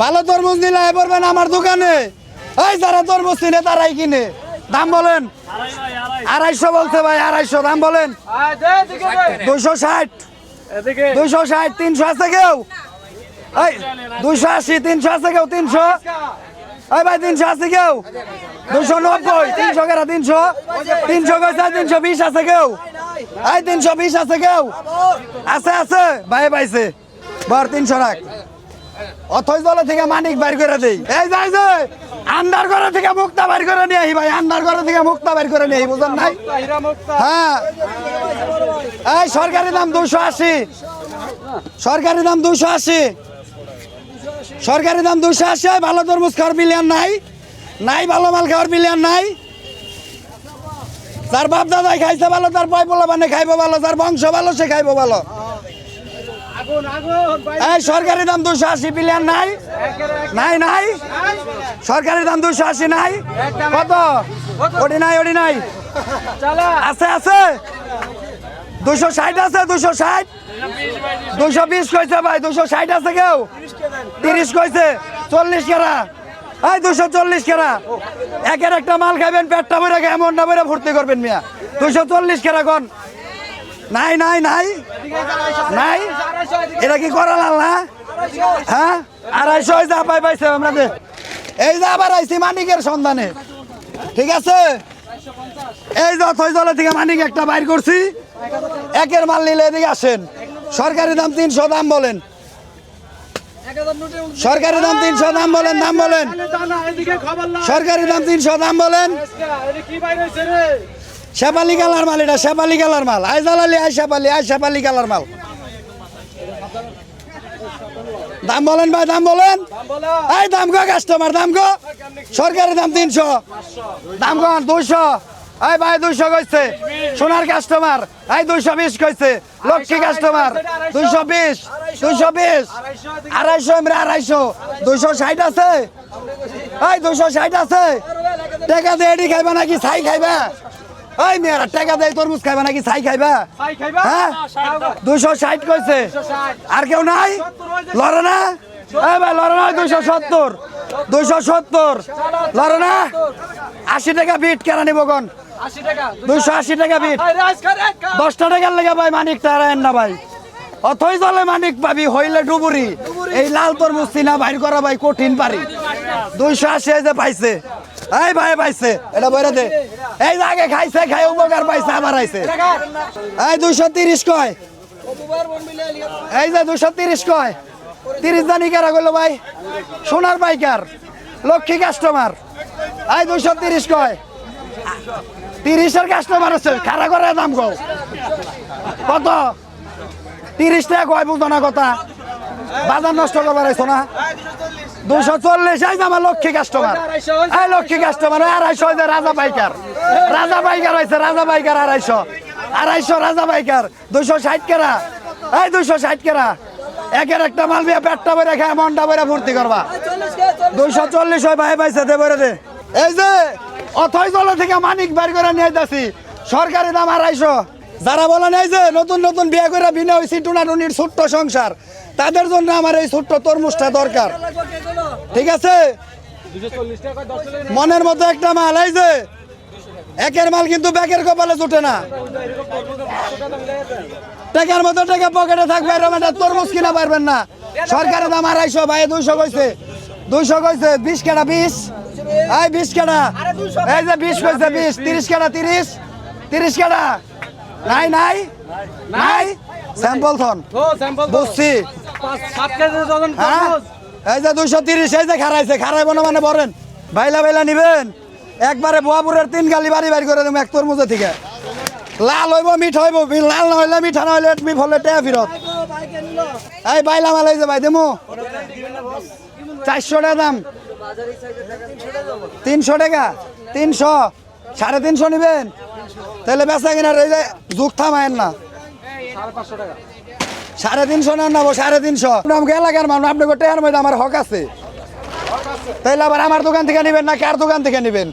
ভালো তরমুজ নিলে পড়বেন আমার দোকানে। এই যারা তরমুজ কিনে তারাই কিনে। দাম বলেন? আড়াইশো বলছে ভাই আড়াইশো। দাম বলেন? দুইশো ষাট। দুইশো ষাট তিনশো আছে কেউ? এই দুইশো আশি তিনশো আছে কেউ? তিনশো? এই ভাই তিনশো আছে কেউ? দুশো নব্বই তিনশো কেরা তিনশো? তিনশো কইছে তিনশো বিশ আছে কেউ? এই তিনশো বিশ আছে কেউ? আছে আছে। ভাই পাইছে। বর তিনশো রাখ। অথই থেকে মানিক বাইর করে দেই। এই যাই যে আন্দার ঘরে থেকে মুক্তা বাইর করে নিয়ে ভাই ঘরে থেকে মুক্তা বাইর করে নিয়ে বুঝলেন নাই? হ্যাঁ। এই সরকারি দাম দুশো আশি। সরকারি দাম দুশো আশি। সরকারি দাম দুশো আশি ভালো তরমুজ খাওয়ার নাই। নাই ভালো মাল খাওয়ার বিলিয়ন নাই। তার বাপ দাদাই খাইছে ভালো, তার পাই বলা মানে খাইবো ভালো তার বংশ ভালো, সে খাইবো ভালো। এই সরকারি দাম দুশো আশি বিলিয়ন নাই। নাই নাই। সরকারি দাম দুশো আশি নাই। কত? ওটি নাই ওটি নাই। আছে আছে। দুশো ষাট আছে দুশো ষাট। দুশো বিশ কইছে ভাই দুশো ষাট আছে কেউ? তিরিশ কইছে। চল্লিশ কেরা? এই দুশো চল্লিশ কেরা? একের একটা মাল খাবেন পেটটা ভরে খাই এমনটা ভরে ভর্তি করবেন মিয়া। দুশো চল্লিশ কেরা কোন? নাই নাই নাই। নাই? এটা কি করা লাল না? হ্যাঁ? আড়াইশো যা পাই পাইছে আপনাদের। এই যে আবার আইছি মানিকের সন্ধানে। ঠিক আছে? এই যে অথই জলে থেকে মানিক একটা বাইর করছি। একের মাল নিলে এদিকে আসেন। সরকারি দাম তিনশো, দাম বলেন। সরকারি দাম তিনশো, দাম বলেন দাম বলেন। সরকারি দাম তিনশো, দাম বলেন। শেপালি কালার মাল এটা শেপালি কালার মাল। আই জালালি আই শেপালি আই শেপালি কালার মাল। দাম বলেন ভাই, দাম বলেন। এই দাম গো কাস্টমার দাম গো সরকারি দাম তিনশো। দাম গো দুইশো? এই ভাই, দুইশো কইছে। সোনার কাস্টমার এই দুইশো বিশ কইছে। লক্ষ্মী কাস্টমার দুইশো বিশ দুইশো বিশ। আড়াইশো আমরা আড়াইশো। দুইশো ষাট আছে। এই দুইশো ষাট আছে। টাকা দিয়ে এডি খাইবা নাকি ছাই খাইবা? এই মেয়েরা টাকা দেয় তরমুজ খাইবা নাকি? ছাই খাইবা? হ্যাঁ? দুইশো ষাট কইছে। আর কেউ নাই? লড়ে না? এই ভাই লড়ে না দুইশো সত্তর? দুইশো সত্তর। লড়ে না? আশি টাকা বিট কেনা নিব কোন? দুইশো আশি টাকা বিট। দশটা টাকার লেগে ভাই মানিক তারায়ন না ভাই। অথই জলে মানিক পাবি হইলে ডুবুরি। এই লাল তরমুজ চিনা বাইর করা ভাই কঠিন পারি। দুইশো আশি যে পাইছে। এই ভাই পাইছে এটা বইরা দে। এই আগে খাইছে খাই উপকার পাইছে আবার আইছে। এই দুইশো তিরিশ কয়? এই যে দুইশো তিরিশ কয়? তিরিশ জানি কারা করল ভাই? সোনার পাইকার লক্ষ্মী কাস্টমার এই দুইশো তিরিশ কয়? তিরিশের কাস্টমার আছে খারা করে দাম কও। কত? তিরিশ টাকা কয় বুঝতো না কথা। বাজার নষ্ট করবার আইছো না? দুশো চল্লিশ এই আমার লক্ষ্মী কাস্টমার। এই লক্ষ্মী কাস্টমার আড়াইশো রাজা পাইকার রাজা পাইকার হয়েছে রাজা পাইকার আড়াইশো। আড়াইশো রাজা পাইকার দুশো ষাট কেরা। এই দুশো ষাট কেরা। একের একটা মাল বিয়া পেটটা বেড়ে খায় মনটা বেড়ে ফুর্তি করবা। দুইশো চল্লিশ হয় ভাই পাইছে দে বেড়ে দে। এই যে অথই জল থেকে মানিক বের করে নিয়ে যাচ্ছি সরকারি দাম আড়াইশো। যারা বলেন এই যে নতুন নতুন বিয়ে করে বিনা হয়েছি টুনাটুনির ছোট্ট সংসার তাদের জন্য আমার এই ছোট্ট তরমুজটা দরকার। ঠিক আছে? মনের মতো একটা মাল এই যে একের মাল কিন্তু ব্যাগের কপালে জুটে না। টাকার মতো টাকা পকেটে থাকবে এরকম একটা তরমুজ কিনা পারবেন না। সরকারের দাম আড়াইশো ভাই দুইশো কইছে। দুইশো কইছে বিশ কেটা বিশ? এই বিশ কেটা এই যে বিশ কইছে বিশ। তিরিশ কেটা তিরিশ? তিরিশ কেটা নাই নাই? নাই? স্যাম্পল থন। বুঝছি। হ্যাঁ? এই যে দুইশো তিরিশ এই যে খারাইছে খারাইব না মানে বলেন বাইলা বাইলা নিবেন। একবারে বোয়াপুরের তিন গালি বাড়ি বাড়ি করে দেবো এক তরমুজে থেকে। লাল হইব মিঠ হইব লাল না হইলে মিঠা না হইলে মিঠ হলে টেয়া ফিরত। এই বাইলা মাল যে ভাই দেমু। চারশো টাকা দাম। তিনশো টাকা? তিনশো? সাড়ে তিনশো নিবেন? তাহলে বেচা কিনার এই যে যুগ থামায়েন না। সাড়ে তিনশো না নেব সাড়ে তিনশো। আমাকে এলাকার মানুষ আপনি টেয়ার মধ্যে আমার হক আছে। তাইলে আবার আমার দোকান থেকে নেবেন না কার দোকান থেকে নেবেন?